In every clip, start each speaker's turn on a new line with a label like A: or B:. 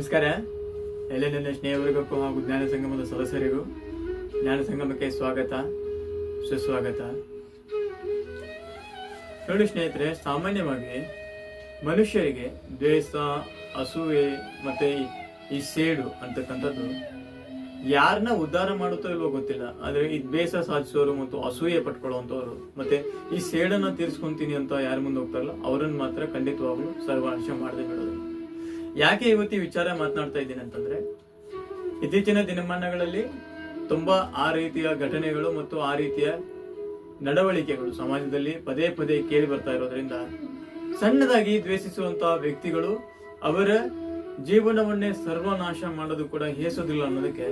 A: ನಮಸ್ಕಾರ. ಎಲ್ಲ ನನ್ನ ಸ್ನೇಹವರ್ಗಕ್ಕೂ ಹಾಗೂ ಜ್ಞಾನ ಸಂಗಮದ ಸದಸ್ಯರಿಗೂ ಜ್ಞಾನ ಸಂಗಮಕ್ಕೆ ಸ್ವಾಗತ, ಸುಸ್ವಾಗತ. ನೋಡಿ ಸ್ನೇಹಿತರೆ, ಸಾಮಾನ್ಯವಾಗಿ ಮನುಷ್ಯರಿಗೆ ದ್ವೇಷ, ಅಸೂಯೆ ಮತ್ತೆ ಈ- ಸೇಡು ಅಂತಕ್ಕಂಥದ್ದು ಯಾರನ್ನ ಉದ್ಧಾರ ಮಾಡುತ್ತೋ ಇಲ್ವೋ ಗೊತ್ತಿಲ್ಲ. ಆದರೆ ಈ ದ್ವೇಷ ಸಾಧಿಸೋರು ಮತ್ತು ಅಸೂಯೆ ಪಟ್ಕೊಳ್ಳುವಂತವ್ರು ಮತ್ತೆ ಈ ಸೇಡನ್ನ ತೀರ್ಸ್ಕೊಂತೀನಿ ಅಂತ ಯಾರು ಮುಂದೆ ಹೋಗ್ತಾರಲ್ಲ, ಅವರನ್ನು ಮಾತ್ರ ಖಂಡಿತವಾಗ್ಲೂ ಸರ್ವಾಂಶ ಮಾಡದೆ ಬಿಡೋದು. ಯಾಕೆ ಇವತ್ತು ಈ ವಿಚಾರ ಮಾತನಾಡ್ತಾ ಇದ್ದೀನಿ ಅಂತಂದ್ರೆ, ಇತ್ತೀಚಿನ ದಿನಮಾನಗಳಲ್ಲಿ ತುಂಬಾ ಆ ರೀತಿಯ ಘಟನೆಗಳು ಮತ್ತು ಆ ರೀತಿಯ ನಡವಳಿಕೆಗಳು ಸಮಾಜದಲ್ಲಿ ಪದೇ ಪದೇ ಕೇಳಿ ಬರ್ತಾ ಇರೋದ್ರಿಂದ, ಸಣ್ಣದಾಗಿ ದ್ವೇಷಿಸುವಂತಹ ವ್ಯಕ್ತಿಗಳು ಅವರ ಜೀವನವನ್ನೇ ಸರ್ವನಾಶ ಮಾಡೋದು ಕೂಡ ಹೇಸೋದಿಲ್ಲ ಅನ್ನೋದಕ್ಕೆ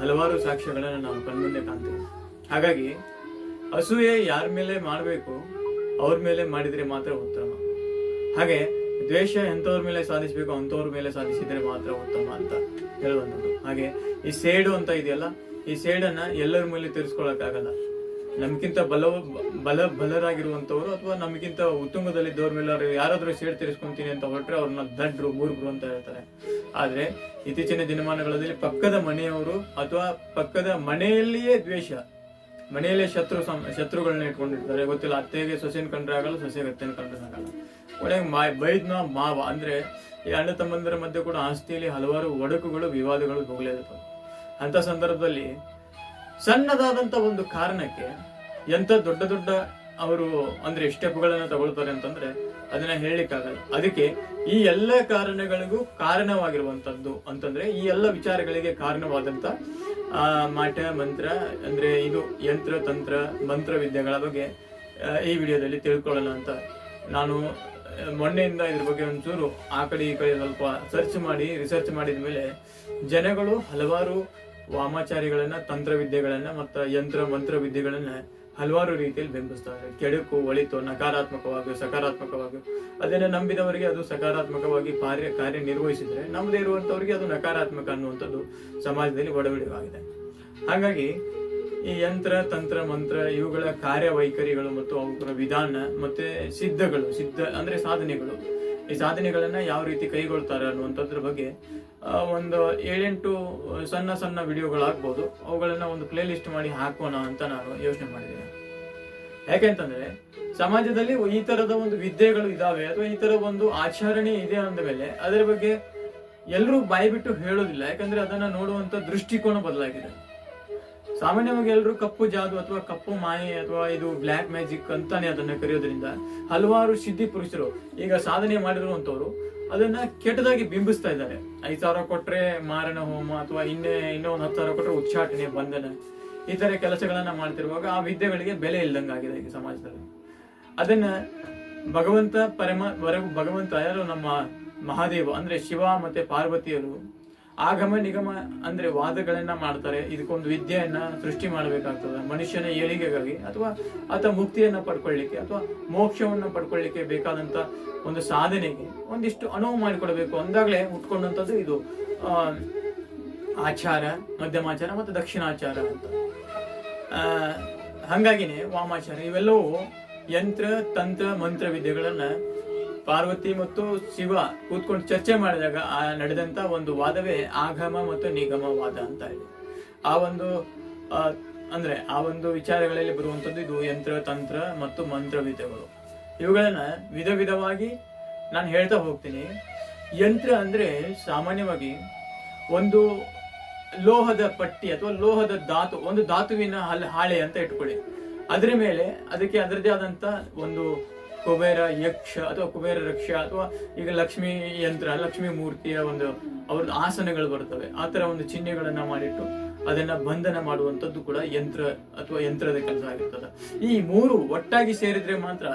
A: ಹಲವಾರು ಸಾಕ್ಷ್ಯಗಳನ್ನು ನಾವು ಕಣ್ಮುಂದೆ ಕಾಣ್ತೇವೆ. ಹಾಗಾಗಿ, ಅಸೂಯೆ ಯಾರ ಮೇಲೆ ಮಾಡಬೇಕು, ಅವ್ರ ಮೇಲೆ ಮಾಡಿದ್ರೆ ಮಾತ್ರ ಉತ್ತಮ. ಹಾಗೆ ದ್ವೇಷ ಎಂಥವ್ರ ಮೇಲೆ ಸಾಧಿಸಬೇಕು, ಅಂಥವ್ರ ಮೇಲೆ ಸಾಧಿಸಿದ್ರೆ ಮಾತ್ರ ಉತ್ತಮ ಅಂತ ಹೇಳುವಂಥದ್ದು. ಹಾಗೆ ಈ ಸೇಡು ಅಂತ ಇದೆಯಲ್ಲ, ಈ ಸೇಡನ್ನ ಎಲ್ಲರ ಮೇಲೆ ತೀರಿಸ್ಕೊಳಕ್ಕಾಗಲ್ಲ. ನಮ್ಗಿಂತ ಬಲ ಬಲ ಬಲರಾಗಿರುವಂತವ್ರು ಅಥವಾ ನಮಗಿಂತ ಉತ್ತುಂಗದಲ್ಲಿದ್ದವ್ರ ಮೇಲೆ ಅವ್ರು ಯಾರಾದ್ರೂ ಸೇಡ್ ತೀರಿಸ್ಕೊಂತೀನಿ ಅಂತ ಹೊರಟ್ರೆ ಅವ್ರನ್ನ ದಡ್ರು ಮೂರ್ಗ್ರು ಅಂತ ಹೇಳ್ತಾರೆ. ಆದ್ರೆ ಇತ್ತೀಚಿನ ದಿನಮಾನಗಳಲ್ಲಿ ಪಕ್ಕದ ಮನೆಯವರು ಅಥವಾ ಪಕ್ಕದ ಮನೆಯಲ್ಲಿಯೇ ದ್ವೇಷ. ಮನೆಯಲ್ಲೇ ಶತ್ರು ಸಂ- ಶತ್ರುಗಳನ್ನ ಇಟ್ಕೊಂಡಿರ್ತಾರೆ. ಗೊತ್ತಿಲ್ಲ, ಅತ್ತೆಗೆ ಸೊಸೆನ ಕಂಡ್ರೆ ಆಗಲ್ಲ, ಸೊಸೆಗೆ ಅತ್ತೆನ ಕಂಡ್ರೆ ಆಗಲ್ಲ. ಒಳ್ಳೆಯ ಮಾ, ಬೈದ್ನ ಮಾವ. ಅಂದ್ರೆ ಈ ಅಣ್ಣ ತಮ್ಮಂದಿರ ಮಧ್ಯೆ ಕೂಡ ಆಸ್ತಿಯಲ್ಲಿ ಹಲವಾರು ಒಡಕುಗಳು, ವಿವಾದಗಳು ಹೋಗ್ಲೇರ್ತವೆ ಅಂತ ಸಂದರ್ಭದಲ್ಲಿ ಸಣ್ಣದಾದಂತ ಒಂದು ಕಾರಣಕ್ಕೆ ಎಂತ ದೊಡ್ಡ ದೊಡ್ಡ ಅವರು ಅಂದ್ರೆ ಸ್ಟೆಪ್ಗಳನ್ನ ತಗೊಳ್ತಾರೆ ಅಂತಂದ್ರೆ ಅದನ್ನ ಹೇಳಲಿಕ್ಕಾಗಲ್ಲ. ಅದಕ್ಕೆ ಈ ಎಲ್ಲ ಕಾರಣಗಳಿಗೂ ಕಾರಣವಾಗಿರುವಂತದ್ದು ಅಂತಂದ್ರೆ ಈ ಎಲ್ಲ ವಿಚಾರಗಳಿಗೆ ಕಾರಣವಾದಂತ ಮಾಟ, ಮಂತ್ರ, ಅಂದ್ರೆ ಇದು ಯಂತ್ರ, ತಂತ್ರ, ಮಂತ್ರ ವಿದ್ಯೆಗಳ ಬಗ್ಗೆ ಈ ವಿಡಿಯೋದಲ್ಲಿ ತಿಳ್ಕೊಳ್ಳೋಣ ಅಂತ. ನಾನು ಮೊನ್ನೆಯಿಂದ ಇದ್ರ ಬಗ್ಗೆ ಒಂಚೂರು ಆ ಕಡೆ ಈ ಕಡೆ ಸ್ವಲ್ಪ ಸರ್ಚ್ ಮಾಡಿ ರಿಸರ್ಚ್ ಮಾಡಿದ ಮೇಲೆ ಜನಗಳು ಹಲವಾರು ವಾಮಾಚಾರಿಗಳನ್ನ, ತಂತ್ರ ವಿದ್ಯೆಗಳನ್ನ ಮತ್ತು ಯಂತ್ರ, ಮಂತ್ರ ವಿದ್ಯೆಗಳನ್ನ ಹಲವಾರು ರೀತಿಯಲ್ಲಿ ಬಿಂಬಿಸ್ತಾರೆ ಕೆಡುಕು, ಒಳಿತು ನಕಾರಾತ್ಮಕವಾಗಿ ಸಕಾರಾತ್ಮಕವಾಗಿ ಅದನ್ನು ನಂಬಿದವರಿಗೆ ಅದು ಸಕಾರಾತ್ಮಕವಾಗಿ ಕಾರ್ಯ, ಕಾರ್ಯನಿರ್ವಹಿಸಿದ್ರೆ ನಮ್ಮದೇ ಇರುವಂತವರಿಗೆ ಅದು ನಕಾರಾತ್ಮಕ ಅನ್ನುವಂಥದ್ದು ಸಮಾಜದಲ್ಲಿ ಒಡವಡಿವಾಗಿದೆ ಹಾಗಾಗಿ ಈ ಯಂತ್ರ, ತಂತ್ರ, ಮಂತ್ರ ಇವುಗಳ ಕಾರ್ಯವೈಖರಿಗಳು ಮತ್ತು ಅವುಗಳ ವಿಧಾನ ಮತ್ತೆ ಸಿದ್ಧಗಳು, ಸಿದ್ಧ ಅಂದ್ರೆ ಸಾಧನೆಗಳು, ಈ ಸಾಧನೆಗಳನ್ನ ಯಾವ ರೀತಿ ಕೈಗೊಳ್ತಾರೆ ಅನ್ನುವಂಥದ್ರ ಬಗ್ಗೆ ಒಂದು ಏಳೆಂಟು ಸಣ್ಣ ಸಣ್ಣ ವಿಡಿಯೋಗಳಾಗ್ಬೋದು. ಅವುಗಳನ್ನ ಒಂದು ಪ್ಲೇ ಲಿಸ್ಟ್ ಮಾಡಿ ಹಾಕೋಣ ಅಂತ ನಾನು ಯೋಚನೆ ಮಾಡಿದ್ದೇನೆ ಯಾಕೆಂತಂದ್ರೆ, ಸಮಾಜದಲ್ಲಿ ಈ ತರದ ಒಂದು ವಿದ್ಯೆಗಳು ಇದಾವೆ, ಅಥವಾ ಈ ತರ ಒಂದು ಆಚರಣೆ ಇದೆ ಅಂದ ಮೇಲೆ ಅದರ ಬಗ್ಗೆ ಎಲ್ಲರೂ ಬಾಯಿ ಬಿಟ್ಟು ಹೇಳೋದಿಲ್ಲ. ಯಾಕಂದ್ರೆ ಅದನ್ನ ನೋಡುವಂತ ದೃಷ್ಟಿಕೋನ ಬದಲಾಗಿದೆ. ಸಾಮಾನ್ಯವಾಗಿ ಎಲ್ಲರೂ ಕಪ್ಪು ಜಾದು ಅಥವಾ ಕಪ್ಪು ಮಾಯೆ ಅಥವಾ ಇದು ಬ್ಲ್ಯಾಕ್ ಮ್ಯಾಜಿಕ್ ಅಂತಾನೆ ಅದನ್ನ ಕರೆಯೋದ್ರಿಂದ ಹಲವಾರು ಸಿದ್ಧಿ ಪುರುಷರು ಈಗ ಸಾಧನೆ ಮಾಡಿರುವಂತವ್ರು ಅದನ್ನ ಕೆಟ್ಟದಾಗಿ ಬಿಂಬಿಸ್ತಾ ಇದ್ದಾರೆ. ಐದ್ ಸಾವಿರ ಕೊಟ್ರೆ ಮಾರಣ ಹೋಮ ಅಥವಾ ಇನ್ನೇ ಇನ್ನೂ ಒಂದು ಹತ್ತು ಸಾವಿರ ಕೊಟ್ರೆ ಉಚ್ಚಾಟನೆ ಬಂಧನ. ಈ ತರ ಕೆಲಸಗಳನ್ನ ಮಾಡ್ತಿರುವಾಗ ಆ ವಿದ್ಯೆಗಳಿಗೆ ಬೆಲೆ ಇಲ್ಲದಂಗಾಗಿದೆ ಈ ಸಮಾಜದಲ್ಲಿ. ಅದನ್ನ ಭಗವಂತ ಪರಮ ಭಗವಂತ ಯಾರು ನಮ್ಮ ಮಹಾದೇವ ಅಂದ್ರೆ ಶಿವ ಮತ್ತೆ ಪಾರ್ವತಿಯರು ಆಗಮ ನಿಗಮ ಅಂದ್ರೆ ವಾದಗಳನ್ನ ಮಾಡ್ತಾರೆ. ಇದಕ್ಕೊಂದು ವಿದ್ಯೆಯನ್ನ ಸೃಷ್ಟಿ ಮಾಡಬೇಕಾಗ್ತದೆ. ಮನುಷ್ಯನ ಏಳಿಗೆಗಾಗಿ ಅಥವಾ ಆತ ಮುಕ್ತಿಯನ್ನ ಪಡ್ಕೊಳ್ಳಿಕ್ಕೆ ಅಥವಾ ಮೋಕ್ಷವನ್ನ ಪಡ್ಕೊಳ್ಳಿಕ್ಕೆ ಬೇಕಾದಂತ ಒಂದು ಸಾಧನೆಗೆ ಒಂದಿಷ್ಟು ಅನುವು ಮಾಡಿಕೊಡಬೇಕು. ಅಂದಾಗಲೇ ಹುಟ್ಕೊಂಡಂಥದ್ದು ಇದು ಆಚಾರ, ಮಧ್ಯಮಾಚಾರ ಮತ್ತು ದಕ್ಷಿಣಾಚಾರ ಅಂತ. ಹಂಗಾಗಿನೇ ವಾಮಾಚಾರ ಇವೆಲ್ಲವೂ ಯಂತ್ರ, ತಂತ್ರ, ಮಂತ್ರ ವಿದ್ಯೆಗಳನ್ನ ಪಾರ್ವತಿ ಮತ್ತು ಶಿವ ಕೂತ್ಕೊಂಡು ಚರ್ಚೆ ಮಾಡಿದಾಗ ಆ ನಡೆದಂತ ಒಂದು ವಾದವೇ ಆಗಮ ಮತ್ತು ನಿಗಮ ವಾದ ಅಂತ ಇದೆ. ಆ ಒಂದು ಅಂದ್ರೆ ಆ ಒಂದು ವಿಚಾರಗಳಲ್ಲಿ ಬರುವಂತದ್ದು ಇದು ಯಂತ್ರ, ತಂತ್ರ ಮತ್ತು ಮಂತ್ರ ವಿದ್ಯೆಗಳು. ಇವುಗಳನ್ನ ವಿಧ ವಿಧವಾಗಿ ನಾನು ಹೇಳ್ತಾ ಹೋಗ್ತೀನಿ. ಯಂತ್ರ ಅಂದ್ರೆ ಸಾಮಾನ್ಯವಾಗಿ ಒಂದು ಲೋಹದ ಪಟ್ಟಿ ಅಥವಾ ಲೋಹದ ಧಾತು, ಒಂದು ಧಾತುವಿನ ಹಲ್ ಹಾಳೆ ಅಂತ ಇಟ್ಕೊಳ್ಳಿ. ಅದರ ಮೇಲೆ ಅದಕ್ಕೆ ಅದರದೇ ಆದಂತ ಒಂದು ಕುಬೇರ ಯಕ್ಷ ಅಥವಾ ಕುಬೇರ ರಕ್ಷ ಅಥವಾ ಈಗ ಲಕ್ಷ್ಮಿ ಯಂತ್ರ, ಲಕ್ಷ್ಮಿ ಮೂರ್ತಿಯ ಒಂದು ಅವ್ರದ್ದು ಆಸನಗಳು ಬರ್ತವೆ. ಆ ತರ ಒಂದು ಚಿಹ್ನೆಗಳನ್ನ ಮಾಡಿಟ್ಟು ಅದನ್ನ ಬಂಧನ ಮಾಡುವಂಥದ್ದು ಕೂಡ ಯಂತ್ರ ಅಥವಾ ಯಂತ್ರದ ಕೆಲಸ ಆಗಿರ್ತದೆ. ಈ ಮೂರು ಒಟ್ಟಾಗಿ ಸೇರಿದ್ರೆ ಮಾತ್ರ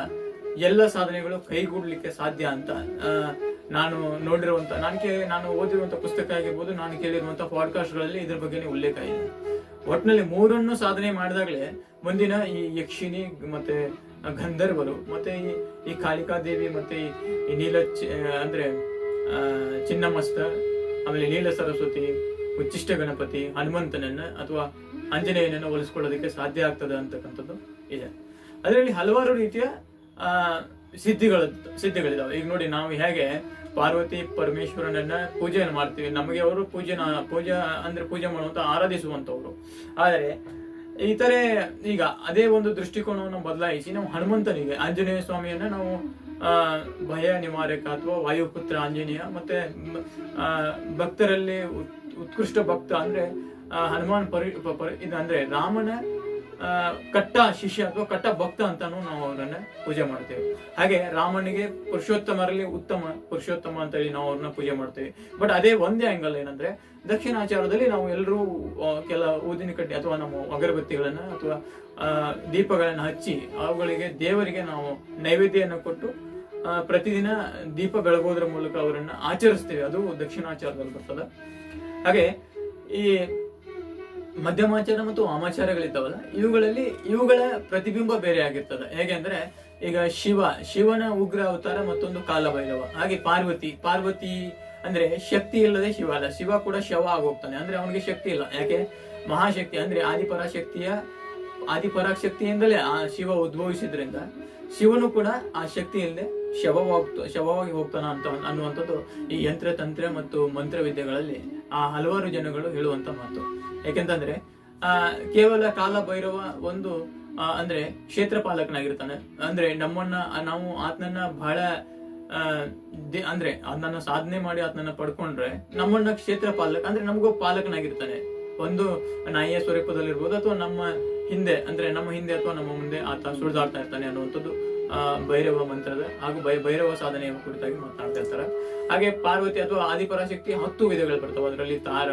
A: ಎಲ್ಲ ಸಾಧನೆಗಳು ಕೈಗೂಡ್ಲಿಕ್ಕೆ ಸಾಧ್ಯ ಅಂತ ನಾನು ನೋಡಿರುವಂತ ನಾನು ಕೇ ನಾನು ಓದಿರುವಂತ ಪುಸ್ತಕ ಆಗಿರ್ಬೋದು ನಾನು ಕೇಳಿರುವಂತ ಪಾಡ್ಕಾಸ್ಟ್ಗಳಲ್ಲಿ ಇದ್ರ ಬಗ್ಗೆನೇ ಉಲ್ಲೇಖ ಇದೆ. ಒಟ್ಟಿನಲ್ಲಿ ಮೂರನ್ನು ಸಾಧನೆ ಮಾಡಿದಾಗಲೇ ಮುಂದಿನ ಈ ಯಕ್ಷಿಣಿ ಮತ್ತೆ ಗಂಧರ್ವರು ಮತ್ತೆ ಈ ಈ ಕಾಳಿಕಾ ದೇವಿ ಮತ್ತೆ ಈ- ನೀಲ ಅಂದ್ರೆ ಚಿನ್ನಮಸ್ತ ಆಮೇಲೆ ನೀಲ ಸರಸ್ವತಿ ಉಚ್ಚಿಷ್ಟ ಗಣಪತಿ ಹನುಮಂತನನ್ನ ಅಥವಾ ಆಂಜನೇಯನನ್ನು ಹೋಲಿಸ್ಕೊಳ್ಳೋದಕ್ಕೆ ಸಾಧ್ಯ ಆಗ್ತದೆ ಅಂತಕ್ಕಂಥದ್ದು ಇದೆ. ಅದರಲ್ಲಿ ಹಲವಾರು ರೀತಿಯ ಆ, ಸಿದ್ಧಿಗಳ ಸಿದ್ಧಿಗಳಿದಾವೆ. ಈಗ ನೋಡಿ ನಾವು ಹೇಗೆ ಪಾರ್ವತಿ ಪರಮೇಶ್ವರನನ್ನ ಪೂಜೆಯನ್ನು ಮಾಡ್ತೀವಿ. ನಮಗೆ ಅವರು ಪೂಜೆನ ಪೂಜೆ ಅಂದ್ರೆ ಪೂಜೆ ಮಾಡುವಂತ ಆರಾಧಿಸುವಂತವ್ರು. ಆದರೆ ಇತರೆ ಈಗ ಅದೇ ಒಂದು ದೃಷ್ಟಿಕೋನವನ್ನು ಬದಲಾಯಿಸಿ ನಾವು ಹನುಮಂತನಿಗೆ ಆಂಜನೇಯ ಸ್ವಾಮಿಯನ್ನ ನಾವು ಭಯ ನಿವಾರಕ ಅಥವಾ ವಾಯುಪುತ್ರ ಆಂಜನೇಯ ಮತ್ತೆ ಭಕ್ತರಲ್ಲಿ ಉತ್- ಉತ್ಕೃಷ್ಟ ಭಕ್ತ ಅಂದ್ರೆ ಹನುಮಾನ್ ಪರಿ, ಇದು ಅಂದ್ರೆ ರಾಮನ ಕಟ್ಟ ಶಿಷ್ಯ ಅಥವಾ ಕಟ್ಟ ಭಕ್ತ ಅಂತಾನು ನಾವು ಅವರನ್ನ ಪೂಜೆ ಮಾಡ್ತೇವೆ. ಹಾಗೆ ರಾಮನಿಗೆ ಪುರುಷೋತ್ತಮರಲ್ಲಿ ಉತ್ತಮ, ಪುರುಷೋತ್ತಮ ಅಂತ ಹೇಳಿ ನಾವು ಅವ್ರನ್ನ ಪೂಜೆ ಮಾಡ್ತೇವೆ. ಬಟ್ ಅದೇ ಒಂದೇ ಆಂಗಲ್ ಏನಂದ್ರೆ, ದಕ್ಷಿಣಾಚಾರದಲ್ಲಿ ನಾವು ಎಲ್ಲರೂ ಕೆಲ ಊದಿನ ಕಡ್ಡಿ ಅಥವಾ ನಮ್ಮ ಅಗರಬತ್ತಿಗಳನ್ನ ಅಥವಾ ದೀಪಗಳನ್ನು ಹಚ್ಚಿ ಅವುಗಳಿಗೆ ದೇವರಿಗೆ ನಾವು ನೈವೇದ್ಯವನ್ನು ಕೊಟ್ಟು ಪ್ರತಿದಿನ ದೀಪ ಬೆಳಗೋದ್ರ ಮೂಲಕ ಅವರನ್ನ ಆಚರಿಸ್ತೇವೆ. ಅದು ದಕ್ಷಿಣಾಚಾರದಲ್ಲಿ ಬರ್ತದೆ. ಹಾಗೆ ಈ ಮಧ್ಯಮಾಚಾರ ಮತ್ತು ವಾಮಾಚಾರಗಳಿದ್ದಾವಲ್ಲ, ಇವುಗಳಲ್ಲಿ ಇವುಗಳ ಪ್ರತಿಬಿಂಬ ಬೇರೆ ಆಗಿರ್ತದೆ ಹೇಗೆ ಅಂದ್ರೆ, ಈಗ ಶಿವ, ಶಿವನ ಉಗ್ರ ಅವತಾರ ಮತ್ತೊಂದು ಕಾಲಭೈರವ. ಹಾಗೆ ಪಾರ್ವತಿ ಪಾರ್ವತಿ ಅಂದ್ರೆ ಶಕ್ತಿ ಇಲ್ಲದೆ ಶಿವ ಅಲ್ಲ. ಶಿವ ಕೂಡ ಶವ ಆಗೋಗ್ತಾನೆ. ಅಂದ್ರೆ ಅವನಿಗೆ ಶಕ್ತಿ ಇಲ್ಲ. ಯಾಕೆ? ಮಹಾಶಕ್ತಿ ಅಂದ್ರೆ ಆದಿಪರಾಶಕ್ತಿಯ, ಆದಿಪರಾಶಕ್ತಿಯಿಂದಲೇ ಆ ಶಿವ ಉದ್ಭವಿಸಿದ್ರಿಂದ ಶಿವನು ಕೂಡ ಆ ಶಕ್ತಿ ಇಲ್ಲದೆ ಶವವಾಗ್ತ ಶವವಾಗಿ ಹೋಗ್ತಾನ ಅಂತ ಅನ್ನುವಂಥದ್ದು ಈ ಯಂತ್ರ ತಂತ್ರ ಮತ್ತು ಮಂತ್ರವಿದ್ಯೆಗಳಲ್ಲಿ ಆ ಹಲವಾರು ಜನಗಳು ಹೇಳುವಂತ ಮಾತು. ಯಾಕೆಂತಂದ್ರೆ ಆ, ಕೇವಲ ಕಾಲ ಭೈರವ ಒಂದು ಅಂದ್ರೆ ಕ್ಷೇತ್ರ ಪಾಲಕನಾಗಿರ್ತಾನೆ. ಅಂದ್ರೆ ನಮ್ಮನ್ನ, ನಾವು ಆತನನ್ನ ಬಹಳ ಅಂದ್ರೆ ಅದನ್ನ ಸಾಧನೆ ಮಾಡಿ ಆತನನ್ನ ಪಡ್ಕೊಂಡ್ರೆ ನಮ್ಮನ್ನ ಕ್ಷೇತ್ರ ಪಾಲಕ, ಅಂದ್ರೆ ನಮಗೂ ಪಾಲಕನಾಗಿರ್ತಾನೆ. ಒಂದು ನಾಯಿಯ ಸ್ವರೂಪದಲ್ಲಿರ್ಬೋದು ಅಥವಾ ನಮ್ಮ ಹಿಂದೆ, ಅಂದ್ರೆ ನಮ್ಮ ಹಿಂದೆ ಅಥವಾ ನಮ್ಮ ಮುಂದೆ ಆತ ಸುಳಿದಾಡ್ತಾ ಇರ್ತಾನೆ ಅನ್ನುವಂಥದ್ದು ಭೈರವ ಮಂತ್ರದ ಹಾಗೂ ಭೈ, ಭೈರವ ಸಾಧನೆಯ ಕುರಿತಾಗಿ ಮಾತಾಡ್ತಾ ಇರ್ತಾರೆ. ಹಾಗೆ ಪಾರ್ವತಿ ಅಥವಾ ಆದಿಪರಾಶಕ್ತಿ ಹತ್ತು ವಿಧಗಳು ಬರ್ತವೆ. ಅದರಲ್ಲಿ ತಾರ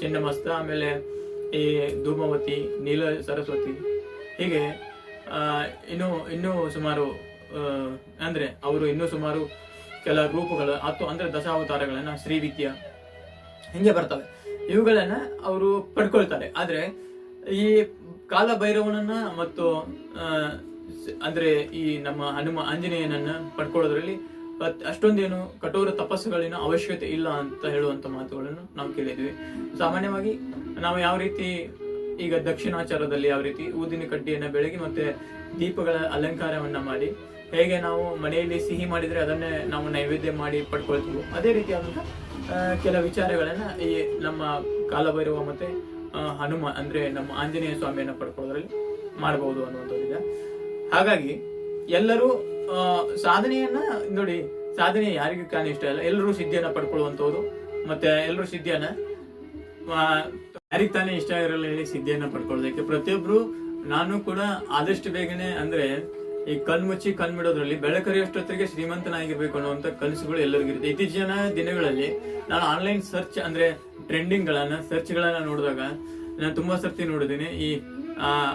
A: ಚಿನ್ನಮಸ್ತ ಆಮೇಲೆ ಈ ಧೂಮವತಿ, ನೀಲ ಸರಸ್ವತಿ. ಹೀಗೆ ಇನ್ನೂ, ಇನ್ನು ಸುಮಾರು ಅಂದರೆ ಅವರು ಇನ್ನೂ ಸುಮಾರು ಕೆಲ ರೂಪಗಳು ಅಥವಾ ಅಂದ್ರೆ ಶ್ರೀ ವಿದ್ಯಾ ಹಿಂಗೆ ಬರ್ತವೆ. ಇವುಗಳನ್ನು ಅವರು ಪಡ್ಕೊಳ್ತಾರೆ. ಆದರೆ ಈ ಕಾಲ ಭೈರವನನ್ನ ಮತ್ತು ಅಂದರೆ ಈ ನಮ್ಮ ಹನುಮ ಆಂಜನೇಯನನ್ನು ಪಡ್ಕೊಳ್ಳೋದ್ರಲ್ಲಿ ಅಷ್ಟೊಂದೇನು ಕಠೋರ ತಪಸ್ಸುಗಳಿನ ಅವಶ್ಯಕತೆ ಇಲ್ಲ ಅಂತ ಹೇಳುವಂತ ಮಾತುಗಳನ್ನು ನಾವು ಕೇಳಿದ್ವಿ ಸಾಮಾನ್ಯವಾಗಿ ನಾವು ಯಾವ ರೀತಿ ಈಗ ದಕ್ಷಿಣಾಚಾರದಲ್ಲಿ ಯಾವ ರೀತಿ ಊದಿನ ಕಡ್ಡಿಯನ್ನ ಬೆಳಗಿ ಮತ್ತೆ ದೀಪಗಳ ಅಲಂಕಾರವನ್ನ ಮಾಡಿ, ಹೇಗೆ ನಾವು ಮನೆಯಲ್ಲಿ ಸಿಹಿ ಮಾಡಿದ್ರೆ ಅದನ್ನೇ ನಾವು ನೈವೇದ್ಯ ಮಾಡಿ ಪಡ್ಕೊಳ್ತೀವಿ, ಅದೇ ರೀತಿಯಾದಂತಹ ಕೆಲ ವಿಚಾರಗಳನ್ನ ಈ ನಮ್ಮ ಕಾಲಭೈರವ ಮತ್ತೆ ಹನುಮ ಅಂದ್ರೆ ನಮ್ಮ ಆಂಜನೇಯ ಸ್ವಾಮಿಯನ್ನ ಪಡ್ಕೊಳ್ಳೋದ್ರಲ್ಲಿ ಮಾಡಬಹುದು ಅನ್ನುವಂಥದ್ದಿದೆ. ಹಾಗಾಗಿ ಎಲ್ಲರೂ ಸಾಧನೆಯನ್ನ ನೋಡಿ ಸಾಧನೆ ಯಾರಿಗೂ ಕಾಣ ಇಷ್ಟ ಇಲ್ಲ. ಎಲ್ಲರೂ ಸಿದ್ಧಿಯನ್ನ ಪಡ್ಕೊಳ್ಳುವಂಥವ್ರು ಮತ್ತೆ ಎಲ್ಲರೂ ಸಿದ್ಧಿಯನ್ನ ಯಾರಿಗೆ ತಾನೇ ಇಷ್ಟ ಇರಲ್ಲ ಹೇಳಿ ಸಿದ್ಧಿಯನ್ನ ಪಡ್ಕೊಳ್ಳೋದಕ್ಕೆ. ಪ್ರತಿಯೊಬ್ರು, ನಾನು ಕೂಡ ಆದಷ್ಟು ಬೇಗನೆ ಅಂದ್ರೆ, ಈ ಕಣ್ಮುಚ್ಚಿ ಕಣ್ಬಿಡೋದ್ರಲ್ಲಿ ಬೆಳಕರಿಯಷ್ಟೊತ್ತಿಗೆ ಶ್ರೀಮಂತನಾಗಿರ್ಬೇಕು ಅನ್ನುವಂತ ಕನಸುಗಳು ಎಲ್ಲರಿಗೂ ಇರುತ್ತೆ. ಇತ್ತೀಚಿನ ದಿನಗಳಲ್ಲಿ ನಾನು ಆನ್ಲೈನ್ ಸರ್ಚ್ ಅಂದ್ರೆ ಟ್ರೆಂಡಿಂಗ್ ಗಳನ್ನ ಸರ್ಚ್ ಗಳನ್ನ ನೋಡಿದಾಗ ನಾನು ತುಂಬಾ ಸರ್ತಿ ನೋಡಿದ್ದೀನಿ. ಈ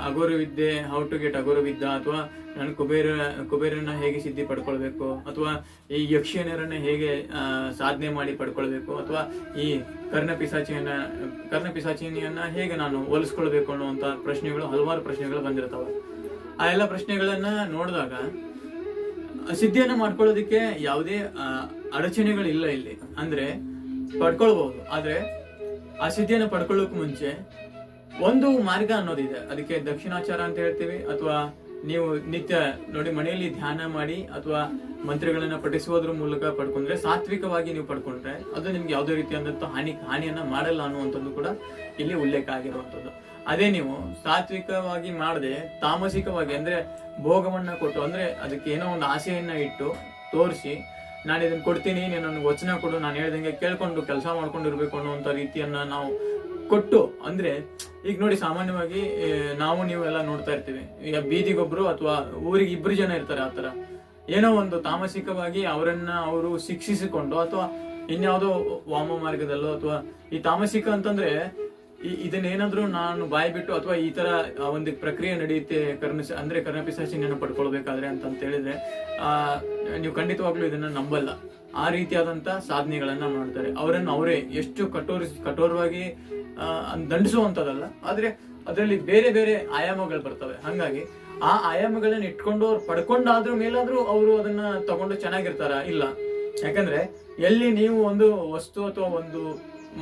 A: ಅಗೋರ ವಿದ್ಯೆ ಹೌ ಟು ಗೆಟ್ ಅಗೋರ ವಿದ್ಯೆ ಅಥವಾ ನಾನು ಕುಬೇರ, ಕುಬೇರನ್ನ ಹೇಗೆ ಸಿದ್ಧಿ ಪಡ್ಕೊಳ್ಬೇಕು ಅಥವಾ ಈ ಯಕ್ಷಿಯನರನ್ನ ಹೇಗೆ ಸಾಧನೆ ಮಾಡಿ ಪಡ್ಕೊಳ್ಬೇಕು ಅಥವಾ ಈ ಕರ್ಣ ಪಿಸಾಚಿಯನ್ನ, ಕರ್ಣ ಪಿಸಾಚಿನಿಯನ್ನ ಹೇಗೆ ನಾನು ಹೋಲಿಸ್ಕೊಳ್ಬೇಕು ಅನ್ನುವಂತ ಪ್ರಶ್ನೆಗಳು, ಹಲವಾರು ಪ್ರಶ್ನೆಗಳು ಬಂದಿರ್ತಾವ. ಆ ಎಲ್ಲ ಪ್ರಶ್ನೆಗಳನ್ನ ನೋಡಿದಾಗ ಸಿದ್ಧಿಯನ್ನ ಮಾಡ್ಕೊಳ್ಳೋದಕ್ಕೆ ಯಾವುದೇ ಅಡಚಣೆಗಳಿಲ್ಲ ಇಲ್ಲಿ. ಅಂದ್ರೆ ಪಡ್ಕೊಳ್ಬಹುದು. ಆದ್ರೆ ಆ ಸಿದ್ಧಿಯನ್ನ ಪಡ್ಕೊಳ್ಳೋಕ್ ಮುಂಚೆ ಒಂದು ಮಾರ್ಗ ಅನ್ನೋದಿದೆ. ಅದಕ್ಕೆ ದಕ್ಷಿಣಾಚಾರ ಅಂತ ಹೇಳ್ತೀವಿ. ಅಥವಾ ನೀವು ನಿತ್ಯ ನೋಡಿ ಮನೆಯಲ್ಲಿ ಧ್ಯಾನ ಮಾಡಿ ಅಥವಾ ಮಂತ್ರಗಳನ್ನ ಪಠಿಸುವುದ್ರ ಮೂಲಕ ಪಡ್ಕೊಂಡ್ರೆ ಸಾತ್ವಿಕವಾಗಿ ನೀವು ಪಡ್ಕೊಂಡ್ರೆ ಅದು ನಿಮ್ಗೆ ಯಾವುದೇ ರೀತಿಯಾದಂತ ಹಾನಿ, ಹಾನಿಯನ್ನ ಮಾಡಲ್ಲ ಅನ್ನುವಂಥದ್ದು ಕೂಡ ಇಲ್ಲಿ ಉಲ್ಲೇಖ ಆಗಿರುವಂಥದ್ದು. ಅದೇ ನೀವು ಸಾತ್ವಿಕವಾಗಿ ಮಾಡದೆ ತಾಮಸಿಕವಾಗಿ ಅಂದ್ರೆ ಭೋಗವನ್ನ ಕೊಟ್ಟು ಅಂದ್ರೆ ಅದಕ್ಕೆ ಏನೋ ಒಂದು ಆಸೆಯನ್ನ ಇಟ್ಟು ತೋರಿಸಿ ನಾನು ಇದನ್ನ ಕೊಡ್ತೀನಿ ನೀನು ವಚನ ಕೊಡು, ನಾನು ಹೇಳ್ದಂಗೆ ಕೇಳ್ಕೊಂಡು ಕೆಲಸ ಮಾಡ್ಕೊಂಡು ಇರಬೇಕು ಅನ್ನುವಂಥ ರೀತಿಯನ್ನ ನಾವು ಕೊಟ್ಟು, ಅಂದ್ರೆ, ಈಗ ನೋಡಿ, ಸಾಮಾನ್ಯವಾಗಿ ನಾವು ನೀವು ಎಲ್ಲ ನೋಡ್ತಾ ಇರ್ತೀವಿ. ಈಗ ಬೀದಿಗೊಬ್ರು ಅಥವಾ ಊರಿಗೆ ಇಬ್ರು ಜನ ಇರ್ತಾರೆ ಆತರ ಏನೋ ಒಂದು ತಾಮಸಿಕವಾಗಿ ಅವರನ್ನ ಅವರು ಶಿಕ್ಷಿಸಿಕೊಂಡು ಅಥವಾ ಇನ್ಯಾವುದೋ ವಾಮ ಮಾರ್ಗದಲ್ಲೋ ಅಥವಾ ಈ ತಾಮಸಿಕ ಅಂತಂದ್ರೆ, ಈ- ಇದನ್ನೇನಾದ್ರೂ ನಾನು ಬಾಯಿ ಬಿಟ್ಟು ಅಥವಾ ಈ ತರ ಒಂದು ಪ್ರಕ್ರಿಯೆ ನಡೆಯುತ್ತೆ, ಕರ್ಣ ಅಂದ್ರೆ ಕರ್ಣಪಿಸಾಚಿನ ಪಡ್ಕೊಳ್ಬೇಕಾದ್ರೆ ಅಂತ ಹೇಳಿದ್ರೆ ಆ, ನೀವು ಖಂಡಿತವಾಗ್ಲೂ ಇದನ್ನ ನಂಬಲ್ಲ. ಆ ರೀತಿಯಾದಂತ ಸಾಧನೆಗಳನ್ನ ಮಾಡ್ತಾರೆ. ಅವರನ್ನು ಅವರೇ ಎಷ್ಟು ಕಠೋರ ಕಠೋರವಾಗಿ ದಂಡಿಸುವಂಥದ್ದಲ್ಲ ಆದ್ರೆ ಅದರಲ್ಲಿ ಬೇರೆ ಬೇರೆ ಆಯಾಮಗಳು ಬರ್ತವೆ. ಹಂಗಾಗಿ ಆ ಆಯಾಮಗಳನ್ನ ಇಟ್ಕೊಂಡು ಅವ್ರು ಪಡ್ಕೊಂಡಾದ್ರೂ ಮೇಲಾದ್ರೂ ಅವರು ಅದನ್ನ ತಗೊಂಡು ಚೆನ್ನಾಗಿರ್ತಾರ? ಇಲ್ಲ. ಯಾಕಂದ್ರೆ ಎಲ್ಲಿ ನೀವು ಒಂದು ವಸ್ತು ಅಥವಾ ಒಂದು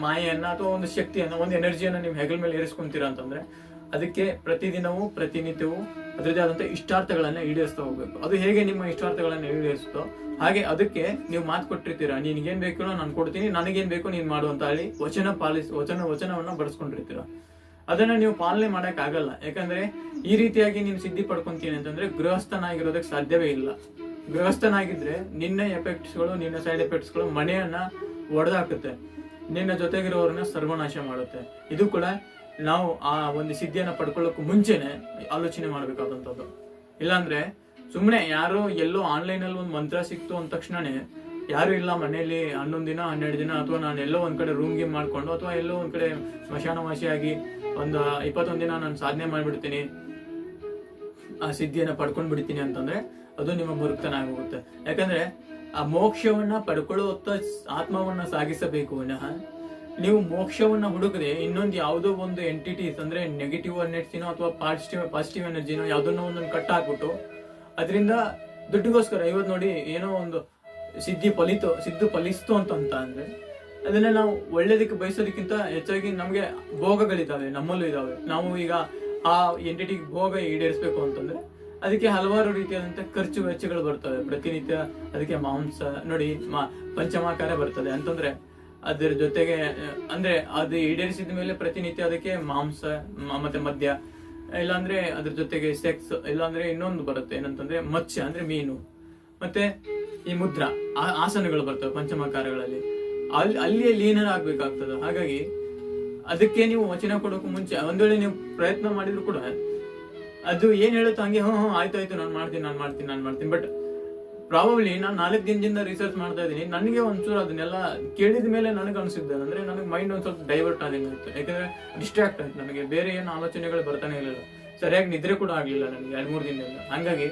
A: ಮಾಯೆಯನ್ನ ಅಥವಾ ಒಂದು ಶಕ್ತಿಯನ್ನ, ಒಂದು ಎನರ್ಜಿಯನ್ನ ನೀವು ಹೆಗಲ ಮೇಲೆ ಏರಿಸ್ಕೊಂತೀರಾ ಅಂತಂದ್ರೆ ಅದಕ್ಕೆ ಪ್ರತಿದಿನವೂ, ಪ್ರತಿನಿತ್ಯವೂ ಅದರದೇ ಆದಂಥ ಇಷ್ಟಾರ್ಥಗಳನ್ನ ಈಡೇರಿಸ್ತಾ ಹೋಗ್ಬೇಕು. ಅದು ಹೇಗೆ ನಿಮ್ಮ ಇಷ್ಟಾರ್ಥಗಳನ್ನ ಈಡೇರಿಸುತ್ತೋ ಹಾಗೆ ಅದಕ್ಕೆ ನೀವು ಮಾತು ಕೊಟ್ಟಿರ್ತೀರಾ? ನಿನ್ಗೇನ್ ಬೇಕೋ ನಾನು ಕೊಡ್ತೀನಿ, ನನಗೇನ್ ಬೇಕೋ ನೀನ್ ಮಾಡು ಅಂತ ಹೇಳಿ ವಚನ ಪಾಲಿಸಿ, ವಚನ, ವಚನವನ್ನ ಬರೆಸ್ಕೊಂಡಿರ್ತೀರ. ಅದನ್ನ ನೀವು ಪಾಲನೆ ಮಾಡಕ್ ಆಗಲ್ಲ. ಯಾಕಂದ್ರೆ ಈ ರೀತಿಯಾಗಿ ನೀನು ಸಿದ್ಧಿ ಪಡ್ಕೊಂತೀನಿ ಅಂತಂದ್ರೆ ಗೃಹಸ್ಥನಾಗಿರೋದಕ್ಕೆ ಸಾಧ್ಯವೇ ಇಲ್ಲ. ಗೃಹಸ್ಥನಾಗಿದ್ರೆ ನಿನ್ನ ಎಫೆಕ್ಟ್ಸ್ಗಳು ನಿನ್ನ ಸೈಡ್ ಎಫೆಕ್ಟ್ಸ್ಗಳು ಮನೆಯನ್ನ ಒಡೆದಾಕುತ್ತೆ. ನಿನ್ನ ಜೊತೆಗಿರೋರನ್ನ ಸರ್ವನಾಶ ಮಾಡುತ್ತೆ. ಇದು ಕೂಡ ನಾವು ಆ ಒಂದು ಸಿದ್ಧಿಯನ್ನ ಪಡ್ಕೊಳ್ಳೋಕೆ ಮುಂಚೆನೆ ಆಲೋಚನೆ ಮಾಡಬೇಕಾದಂಥದ್ದು. ಇಲ್ಲಾಂದ್ರೆ ಸುಮ್ಮನೆ ಯಾರೋ ಎಲ್ಲೋ ಆನ್ಲೈನ್ ಅಲ್ಲಿ ಒಂದು ಮಂತ್ರ ಸಿಕ್ತು ಅಂದ ತಕ್ಷಣನೇ ಯಾರು ಇಲ್ಲ ಮನೆಯಲ್ಲಿ ಹನ್ನೊಂದು ದಿನ, ಹನ್ನೆರಡು ದಿನ ಅಥವಾ ನಾನು ಎಲ್ಲೋ ಒಂದ್ ಕಡೆ ರೂಮ್ ಗೇಮ್ ಮಾಡ್ಕೊಂಡು ಅಥವಾ ಎಲ್ಲೋ ಒಂದ್ ಕಡೆ ಸ್ಮಶಾನವಾಸಿಯಾಗಿ ಒಂದು ಇಪ್ಪತ್ತೊಂದು ದಿನ ನಾನು ಸಾಧನೆ ಮಾಡಿಬಿಡ್ತೀನಿ, ಆ ಸಿದ್ಧಿಯನ್ನ ಪಡ್ಕೊಂಡು ಬಿಡ್ತೀನಿ ಅಂತಂದ್ರೆ ಅದು ನಿಮ್ಮ ಮುರುಕ್ತನ ಆಗೋಗುತ್ತೆ. ಯಾಕಂದ್ರೆ ಆ ಮೋಕ್ಷವನ್ನ ಪಡ್ಕೊಳ್ಳುವತ್ತ ಆತ್ಮವನ್ನ ಸಾಗಿಸಬೇಕು ವಿನಃ ನೀವು ಮೋಕ್ಷವನ್ನ ಹುಡುಕದೆ ಇನ್ನೊಂದು ಯಾವುದೋ ಒಂದು ಎಂಟಿಟೀಸ್ ಅಂದ್ರೆ ನೆಗೆಟಿವ್ ಎನರ್ಜಿನೋ ಅಥವಾ ಪಾಸಿಟಿವ್ ಪಾಸಿಟಿವ್ ಎನರ್ಜಿನೋ ಯಾವುದನ್ನೋ ಒಂದೊಂದು ಕಟ್ ಹಾಕ್ಬಿಟ್ಟು ಅದರಿಂದ ದುಡ್ಡಿಗೋಸ್ಕರ ಇವತ್ತು ನೋಡಿ ಏನೋ ಒಂದು ಸಿದ್ಧಿ ಫಲಿತು, ಸಿದ್ದು ಫಲಿಸ್ತು ಅಂತ ಅಂತ ಅಂದ್ರೆ ಅದನ್ನ ನಾವು ಒಳ್ಳೇದಕ್ಕೆ ಬಯಸೋದಕ್ಕಿಂತ ಹೆಚ್ಚಾಗಿ ನಮಗೆ ಭೋಗಗಳಿದಾವೆ, ನಮ್ಮಲ್ಲೂ ಇದಾವೆ. ನಾವು ಈಗ ಆ ಎಂಟಿಟಿ ಭೋಗ ಈಡೇರಿಸಬೇಕು ಅಂತಂದ್ರೆ ಅದಕ್ಕೆ ಹಲವಾರು ರೀತಿಯಾದಂಥ ಖರ್ಚು ವೆಚ್ಚಗಳು ಬರ್ತವೆ. ಪ್ರತಿನಿತ್ಯ ಅದಕ್ಕೆ ಮಾಂಸ, ನೋಡಿ ಮಾ- ಪಂಚಮಾಕಾರ ಬರ್ತದೆ. ಅಂತಂದ್ರೆ ಅದರ ಜೊತೆಗೆ, ಅಂದ್ರೆ ಅದು ಈಡೇರಿಸಿದ ಮೇಲೆ ಪ್ರತಿನಿತ್ಯ ಅದಕ್ಕೆ ಮಾಂಸ ಮತ್ತೆ ಮದ್ಯ, ಇಲ್ಲಾಂದ್ರೆ ಅದ್ರ ಜೊತೆಗೆ ಸೆಕ್ಸ್ ಇಲ್ಲಾಂದ್ರೆ ಇನ್ನೊಂದು ಬರುತ್ತೆ. ಏನಂತಂದ್ರೆ ಮತ್ಸ್ಯ ಅಂದ್ರೆ ಮೀನು. ಮತ್ತೆ ಈ ಮುದ್ರ ಆಸನಗಳು ಬರ್ತವೆ ಪಂಚಮಕಾರಗಳಲ್ಲಿ ಅಲ್ಲಿ, ಅಲ್ಲಿಯೇ ಲೀನರಾಗ್ಬೇಕಾಗ್ತದೆ. ಹಾಗಾಗಿ ಅದಕ್ಕೆ ನೀವು ವಚನ ಕೊಡೋಕ್ಕೂ ಮುಂಚೆ ಒಂದ್ ವೇಳೆ ನೀವು ಪ್ರಯತ್ನ ಮಾಡಿದ್ರು ಕೂಡ, ಅದು ಏನ್ ಹೇಳುತ್ತೋ ಹಂಗೆ ಹ್ಞೂ ಹ್ಞೂ ಆಯ್ತು ಆಯ್ತು ನಾನು ಮಾಡ್ತೀನಿ ನಾನು ಮಾಡ್ತೀನಿ ನಾನು ಮಾಡ್ತೀನಿ. ಬಟ್ ಪ್ರಾಬಬ್ಲಿ ನಾನು ನಾಲ್ಕು ದಿನದಿಂದ ರಿಸರ್ಚ್ ಮಾಡ್ತಾ ಇದ್ದೀನಿ. ನನಗೆ ಒಂಚೂರು ಅದನ್ನೆಲ್ಲ ಕೇಳಿದ ಮೇಲೆ ನನಗೆ ಅನಿಸಿದ್ದೆ ಅಂದರೆ ನನಗೆ ಮೈಂಡ್ ಒಂದು ಸ್ವಲ್ಪ ಡೈವರ್ಟ್ ಆದಂಗೆ ಇತ್ತು ಯಾಕಂದರೆ ಡಿಸ್ಟ್ರಾಕ್ಟ್ ಆಯ್ತು ನನಗೆ. ಬೇರೆ ಏನು ಆಲೋಚನೆಗಳು ಬರ್ತಾನೆ ಇರಲಿಲ್ಲ. ಸರಿಯಾಗಿ ನಿದ್ರೆ ಕೂಡ ಆಗಲಿಲ್ಲ ನನಗೆ ಎರಡು ಮೂರು ದಿನದಿಂದ. ಹಾಗಾಗಿ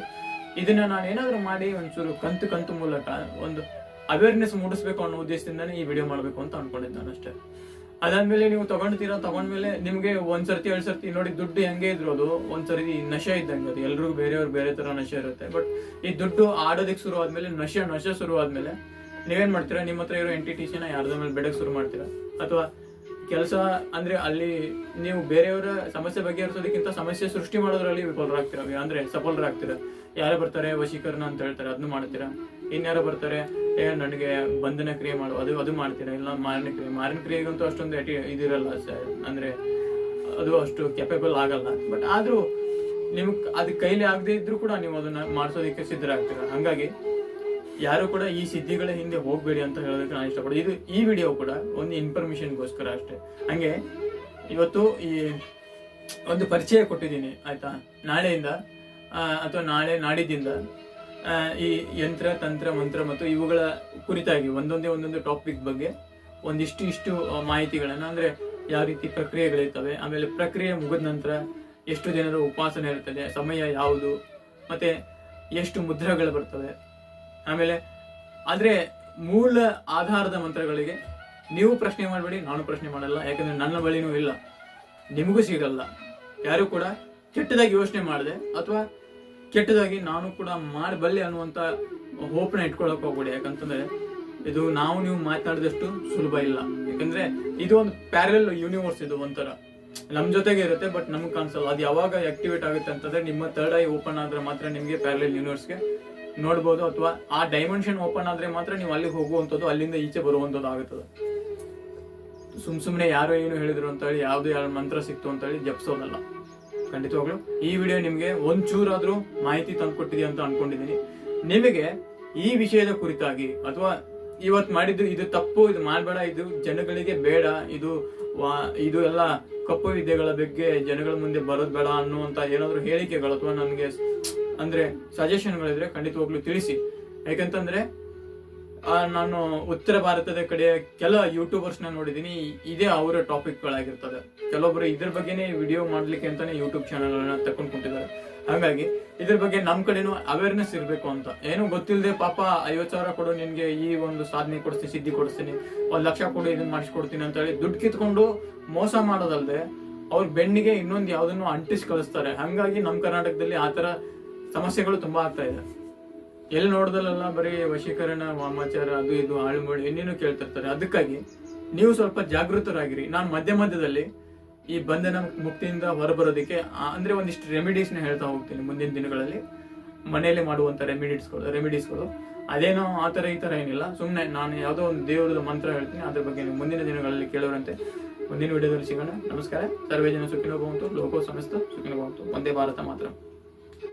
A: ಇದನ್ನು ನಾನು ಏನಾದರೂ ಮಾಡಿ ಒಂಚೂರು ಕಂತು ಕಂತು ಮೂಲಕ ಒಂದು ಅವೇರ್ನೆಸ್ ಮೂಡಿಸ್ಬೇಕು ಅನ್ನೋ ಉದ್ದೇಶದಿಂದನೇ ಈ ವಿಡಿಯೋ ಮಾಡಬೇಕು ಅಂತ ಅನ್ಕೊಂಡಿದ್ದೆ ನಾನು ಅಷ್ಟೇ ಅದಾದ್ಮೇಲೆ ನೀವು ತಗೊಂಡ್ತೀರಾ ತಗೊಂಡ್ಮೇಲೆ ನಿಮ್ಗೆ ಒಂದ್ಸರ್ತಿ ಎರಡ್ ಸರ್ತಿ ನೋಡಿ ದುಡ್ಡು ಹೆಂಗೆ ಇದ್ರು ಅದು ಒಂದ್ಸರಿ ನಶೆ ಇದ್ದಂಗೆ ಅದು. ಎಲ್ರಿಗೂ ಬೇರೆಯವ್ರು ಬೇರೆ ತರ ನಶೆ ಇರುತ್ತೆ. ಬಟ್ ಈ ದುಡ್ಡು ಆಡೋದಕ್ಕೆ ಶುರು ಆದ್ಮೇಲೆ, ನಶೆ ನಶೆ ಶುರು ಆದ್ಮೇಲೆ ನೀವೇನ್ ಮಾಡ್ತೀರಾ? ನಿಮ್ಮ ಹತ್ರ ಇರೋ ಎಂಟಿಟಿಸಿನ ಯಾರ್ದ ಮೇಲೆ ಬೆಡಕ್ ಶುರು ಮಾಡ್ತೀರಾ? ಅಥವಾ ಕೆಲಸ ಅಂದ್ರೆ ಅಲ್ಲಿ ನೀವು ಬೇರೆಯವರ ಸಮಸ್ಯೆ ಬಗೆಹರಿಸೋದಕ್ಕಿಂತ ಸಮಸ್ಯೆ ಸೃಷ್ಟಿ ಮಾಡೋದ್ರಲ್ಲಿ ವಿಫಲರಾಗ್ತೀರ, ಅಂದ್ರೆ ಸಫಲರಾಗ್ತೀರಾ? ಯಾರು ಬರ್ತಾರೆ, ವಶೀಕರಣ ಅಂತ ಹೇಳ್ತಾರೆ ಅದನ್ನು ಮಾಡ್ತೀರಾ? ಇನ್ಯಾರು ಬರ್ತಾರೆ, ಏ, ನನಗೆ ಬಂಧನ ಕ್ರಿಯೆ ಮಾಡು, ಅದು ಅದು ಮಾಡ್ತೀರಾ? ಇಲ್ಲ, ಮಾರಿನ ಕ್ರಿಯೆ, ಮಾರಿನ ಕ್ರಿಯೆಗಂತೂ ಅಷ್ಟೊಂದು ಎಟಿ ಇದಿರಲ್ಲ ಸರ್, ಅಂದ್ರೆ ಅದು ಅಷ್ಟು ಕೆಪೇಬಲ್ ಆಗಲ್ಲ. ಬಟ್ ಆದ್ರೂ ನಿಮ್ಗೆ ಅದು ಕೈಲಿ ಆಗದೆ ಇದ್ರೂ ಕೂಡ ನೀವು ಅದನ್ನ ಮಾಡಿಸೋದಕ್ಕೆ ಸಿದ್ಧರಾಗ್ತೀರ. ಹಂಗಾಗಿ ಯಾರು ಕೂಡ ಈ ಸಿದ್ಧಿಗಳ ಹಿಂದೆ ಹೋಗ್ಬೇಡಿ ಅಂತ ಹೇಳೋದಕ್ಕೆ ನಾನು ಇಷ್ಟಪಡೋದು ಇದು ಈ ವಿಡಿಯೋ ಕೂಡ ಒಂದು ಇನ್ಫಾರ್ಮೇಶನ್ಗೋಸ್ಕರ ಅಷ್ಟೇ. ಹಂಗೆ ಇವತ್ತು ಈ ಒಂದು ಪರಿಚಯ ಕೊಟ್ಟಿದ್ದೀನಿ, ಆಯ್ತಾ? ನಾಳೆಯಿಂದ ಅಥವಾ ನಾಳೆ ನಾಡಿದ್ದಿಂದ ಈ ಯಂತ್ರ, ತಂತ್ರ, ಮಂತ್ರ ಮತ್ತು ಇವುಗಳ ಕುರಿತಾಗಿ ಒಂದೊಂದೇ ಒಂದೊಂದು ಟಾಪಿಕ್ ಬಗ್ಗೆ ಒಂದಿಷ್ಟು ಇಷ್ಟು ಮಾಹಿತಿಗಳನ್ನು, ಅಂದರೆ ಯಾವ ರೀತಿ ಪ್ರಕ್ರಿಯೆಗಳಿರ್ತವೆ ಆಮೇಲೆ ಪ್ರಕ್ರಿಯೆ ಮುಗಿದ ನಂತರ ಎಷ್ಟು ಜನರ ಉಪಾಸನೆ ಇರ್ತದೆ, ಸಮಯ ಯಾವುದು, ಮತ್ತೆ ಎಷ್ಟು ಮುದ್ರಗಳು ಬರ್ತವೆ ಆಮೇಲೆ ಆದರೆ ಮೂಲ ಆಧಾರದ ಮಂತ್ರಗಳಿಗೆ ನೀವು ಪ್ರಶ್ನೆ ಮಾಡಬೇಡಿ, ನಾನು ಪ್ರಶ್ನೆ ಮಾಡಲ್ಲ, ಯಾಕಂದ್ರೆ ನನ್ನ ಬಳಿನೂ ಇಲ್ಲ. ನಿಮಗೂ ಸಿಗಲ್ಲ. ಯಾರು ಕೂಡ ಕೆಟ್ಟದಾಗಿ ಯೋಚನೆ ಮಾಡಿದೆ ಅಥವಾ ಕೆಟ್ಟದಾಗಿ ನಾನು ಕೂಡ ಮಾಡಬಲ್ಲೆ ಅನ್ನುವಂತ ಹೋಪ್ನ ಇಟ್ಕೊಳಕ್ ಹೋಗ್ಬೇಡಿ. ಯಾಕಂತಂದ್ರೆ ಇದು ನಾವು ನೀವು ಮಾತಾಡಿದಷ್ಟು ಸುಲಭ ಇಲ್ಲ. ಯಾಕಂದ್ರೆ ಇದು ಒಂದು ಪ್ಯಾರಲ್ ಯೂನಿವರ್ಸ್ ಇದು ಒಂಥರ. ನಮ್ಮ ಜೊತೆಗೆ ಇರುತ್ತೆ ಬಟ್ ನಮ್ಗೆ ಕಾಣಿಸಲ್ಲ. ಅದು ಯಾವಾಗ ಆಕ್ಟಿವೇಟ್ ಆಗುತ್ತೆ ಅಂತಂದ್ರೆ ನಿಮ್ಮ ಥರ್ಡ್ ಐ ಓಪನ್ ಆದ್ರೆ ಮಾತ್ರ ನಿಮಗೆ ಪ್ಯಾರಲ್ ಯೂನಿವರ್ಸ್ಗೆ ನೋಡ್ಬೋದು ಅಥವಾ ಆ ಡೈಮೆನ್ಷನ್ ಓಪನ್ ಆದ್ರೆ ಮಾತ್ರ ನೀವು ಅಲ್ಲಿಗೆ ಹೋಗುವಂಥದ್ದು, ಅಲ್ಲಿಂದ ಈಚೆ ಬರುವಂಥದ್ದು ಆಗುತ್ತದೆ. ಸುಮ್ ಸುಮ್ಮನೆ ಯಾರೋ ಏನು ಹೇಳಿದ್ರು ಅಂತ ಹೇಳಿ ಯಾವ್ದು ಯಾರ ಮಂತ್ರ ಸಿಕ್ತು ಅಂತ ಹೇಳಿ ಜಪ್ಸೋದಲ್ಲ. ಖಂಡಿತವಾಗ್ಲು, ಈ ವಿಡಿಯೋ ನಿಮಗೆ ಒಂಚೂರಾದ್ರೂ ಮಾಹಿತಿ ತಂದುಕೊಟ್ಟಿದೆ ಅಂತ ಅನ್ಕೊಂಡಿದ್ದೀನಿ. ನಿಮಗೆ ಈ ವಿಷಯದ ಕುರಿತಾಗಿ ಅಥವಾ ಇವತ್ ಮಾಡಿದ್ದು ಇದು ತಪ್ಪು, ಇದು ಮಾಡಬೇಡ, ಇದು ಜನಗಳಿಗೆ ಬೇಡ, ಇದು ಇದು ಎಲ್ಲ ಕಪ್ಪು ವಿದ್ಯೆಗಳ ಬಗ್ಗೆ ಜನಗಳ ಮುಂದೆ ಬರೋದ್ ಬೇಡ ಅನ್ನುವಂತ ಏನಾದರೂ ಹೇಳಿಕೆಗಳು ಅಥವಾ ನನಗೆ ಅಂದ್ರೆ ಸಜೆಷನ್ಗಳಿದ್ರೆ ಖಂಡಿತವಾಗ್ಲೂ ತಿಳಿಸಿ. ಯಾಕಂತಂದ್ರೆ ನಾನು ಉತ್ತರ ಭಾರತದ ಕಡೆ ಕೆಲ ಯೂಟ್ಯೂಬರ್ಸ್ನ ನೋಡಿದೀನಿ. ಇದೇ ಅವರ ಟಾಪಿಕ್ ಗಳಾಗಿರ್ತದೆ ಕೆಲವೊಬ್ರು ಇದ್ರ ಬಗ್ಗೆನೇ ವಿಡಿಯೋ ಮಾಡ್ಲಿಕ್ಕೆ ಅಂತಾನೆ ಯೂಟ್ಯೂಬ್ ಚಾನಲ್ ಅನ್ನ ತಕೊಂಡ್ಕೊಂಡಿದ್ದಾರೆ ಹಾಗಾಗಿ, ಇದ್ರ ಬಗ್ಗೆ ನಮ್ ಕಡೆನೂ ಅವೇರ್ನೆಸ್ ಇರಬೇಕು ಅಂತ. ಏನು ಗೊತ್ತಿಲ್ಲದೆ ಪಾಪ ಐವತ್ ಸಾವಿರ ಕೊಡು, ನಿನ್ಗೆ ಈ ಒಂದು ಸಾಧನೆ ಕೊಡಿಸ್ತೀನಿ, ಸಿದ್ಧಿ ಕೊಡಿಸ್ತೀನಿ, ಒಂದ್ ಲಕ್ಷ ಕೊಡು ಇದನ್ನ ಮಾಡಿಸ್ಕೊಡ್ತೀನಿ ಅಂತ ಹೇಳಿ ದುಡ್ಡು ಕಿತ್ಕೊಂಡು ಮೋಸ ಮಾಡೋದಲ್ದೆ, ಅವ್ರ ಬೆನ್ನಿಗೆ ಇನ್ನೊಂದು ಯಾವ್ದನ್ನು ಅಂಟಿಸಿ ಕಳಿಸ್ತಾರೆ ಹಂಗಾಗಿ ನಮ್ ಕರ್ನಾಟಕದಲ್ಲಿ ಆತರ ಸಮಸ್ಯೆಗಳು ತುಂಬಾ ಆಗ್ತಾ ಇದೆ. ಎಲ್ಲಿ ನೋಡ್ದಲ್ಲ ಬರೀ ವಶೀಕರಣ, ವಾಮಾಚಾರ, ಅದು ಇದು, ಆಳುಮಳಿ, ಇನ್ನೇನು ಕೇಳ್ತಿರ್ತಾರೆ. ಅದಕ್ಕಾಗಿ ನೀವು ಸ್ವಲ್ಪ ಜಾಗೃತರಾಗಿರಿ. ನಾನು ಮಧ್ಯ ಮಧ್ಯದಲ್ಲಿ ಈ ಬಂಧನ ಮುಕ್ತಿಯಿಂದ ಹೊರಬರೋದಕ್ಕೆ ಅಂದ್ರೆ ಒಂದಿಷ್ಟು ರೆಮಿಡೀಸ್ನ ಹೇಳ್ತಾ ಹೋಗ್ತೀನಿ ಮುಂದಿನ ದಿನಗಳಲ್ಲಿ. ಮನೆಯಲ್ಲೇ ಮಾಡುವಂತ ರೆಮಿಡೀಸ್ಗಳು ರೆಮಿಡೀಸ್ಗಳು ಅದೇನೋ ಆ ಥರ ಈ ಥರ ಏನಿಲ್ಲ. ಸುಮ್ಮನೆ ನಾನು ಯಾವುದೋ ಒಂದು ದೇವರದ ಮಂತ್ರ ಹೇಳ್ತೀನಿ. ಅದ್ರ ಬಗ್ಗೆ ನೀವು ಮುಂದಿನ ದಿನಗಳಲ್ಲಿ ಕೇಳೋರಂತೆ. ಮುಂದಿನ ವಿಡಿಯೋದಲ್ಲಿ ಸಿಗೋಣ. ನಮಸ್ಕಾರ. ಸರ್ವೇ ಜನ ಸುಖಿನೋ ಹೋಗುವಂತು ಲೋಕೋ ಸಮಸ್ತ ಸುಖಿನೋ ಬಂತು ಒಂದೇ ಭಾರತ ಮಾತ್ರ.